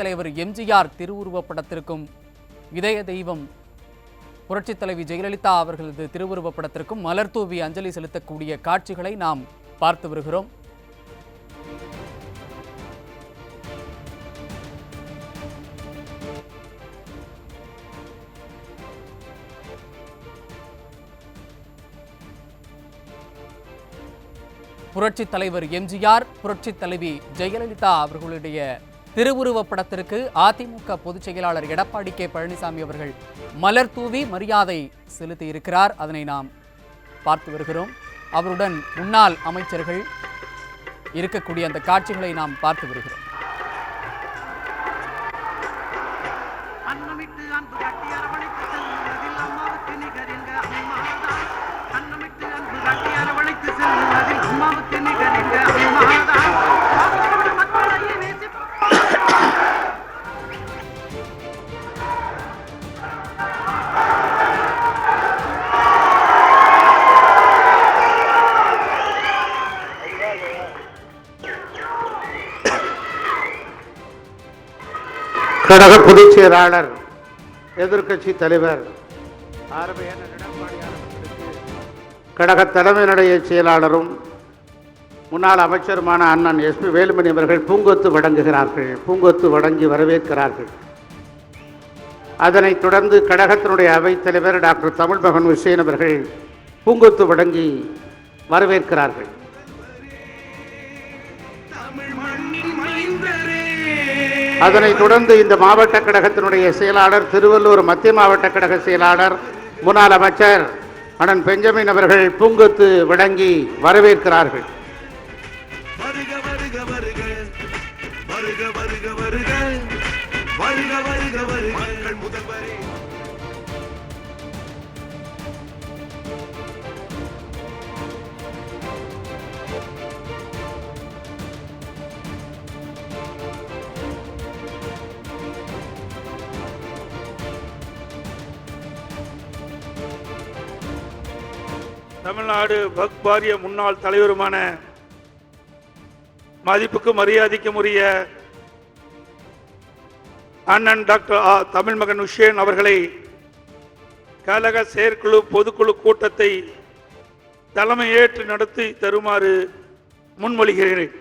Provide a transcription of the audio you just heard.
தலைவர் எம்ஜிஆர் திருவுருவப் படத்திற்கும் இதய தெய்வம் புரட்சித் தலைவி ஜெயலலிதா அவர்களது திருவுருவப் படத்திற்கும் மலர் தூவி அஞ்சலி செலுத்தக்கூடிய காட்சிகளை நாம் பார்த்து வருகிறோம். புரட்சித் தலைவர் எம்ஜிஆர் புரட்சித் தலைவி ஜெயலலிதா அவர்களுடைய திருவுருவப் படத்திற்கு அதிமுக பொதுச் செயலாளர் எடப்பாடி கே பழனிசாமி அவர்கள் மலர் தூவி மரியாதை செலுத்தி இருக்கிறார் அதனை நாம் பார்த்து வருகிறோம். அவருடன் முன்னாள் அமைச்சர்கள் இருக்கக்கூடிய அந்த காட்சிகளை நாம் பார்த்து வருகிறோம். அன்பு கட்டி அரவணைக்கு செல்வதில் அம்மாவுக்கு நிகரில் அம்மா. கழக பொதுச் செயலாளர் எதிர்க்கட்சி தலைவர் ஆர்வையான கழக தலைமை நிலைய செயலாளரும் முன்னாள் அமைச்சருமான அண்ணன் எஸ்பி வேலுமணி அவர்கள் பூங்கொத்து வழங்குகிறார்கள் பூங்கொத்து வழங்கி வரவேற்கிறார்கள். அதனைத் தொடர்ந்து கழகத்தினுடைய அவைத்தலைவர் டாக்டர் தமிழ்மகன் ஹுசேன் அவர்கள் பூங்கொத்து வழங்கி வரவேற்கிறார்கள். அதனைத் தொடர்ந்து இந்த மாவட்ட கழகத்தினுடைய செயலாளர் திருவள்ளூர் மத்திய மாவட்ட கழக செயலாளர் முன்னாள் அமைச்சர் அண்ணன் பெஞ்சமின் அவர்கள் பூங்கொத்து வழங்கி வரவேற்கிறார்கள். வருக வருக வருக. வருக வருக வருக. வருக தமிழ்நாடு பக் வாரிய முன்னாள் தலைவருமான மதிப்புக்கு மரியாதைக்கும் உரிய அண்ணன் டாக்டர் ஆ தமிழ்மகன் உஷேன் அவர்களை கழக செயற்குழு பொதுக்குழு கூட்டத்தை தலைமையேற்று நடத்தி தருமாறு முன்மொழிகிறேன்.